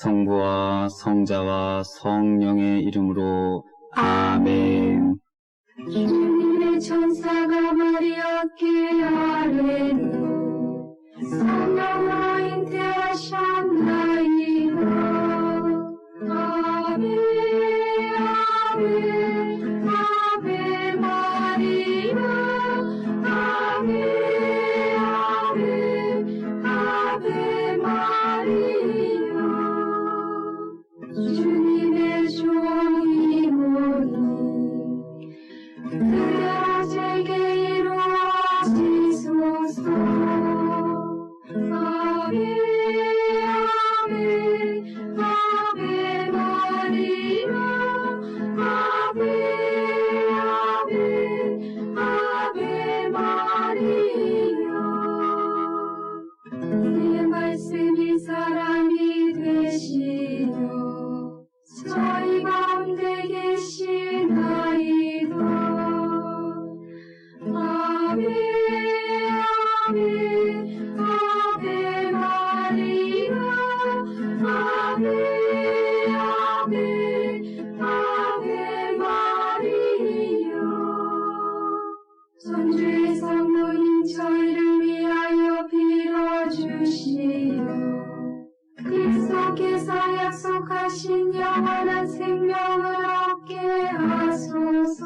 성부와 성자와 성령의 이름으로 아멘. 천사가 마리아께 아뢰는 그리스도께서 약속하신 영원한 생명을 얻게 하소서.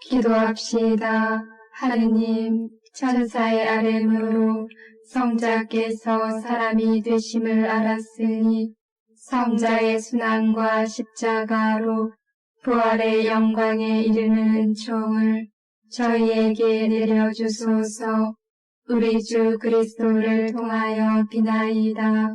기도합시다. 하느님 천사의 아뢰므로 성자께서 사람이 되심을 알았으니 성자의 순환과 십자가로 부활의 영광에 이르는 은총을 저희에게 내려주소서. 우리 주 그리스도를 통하여 비나이다.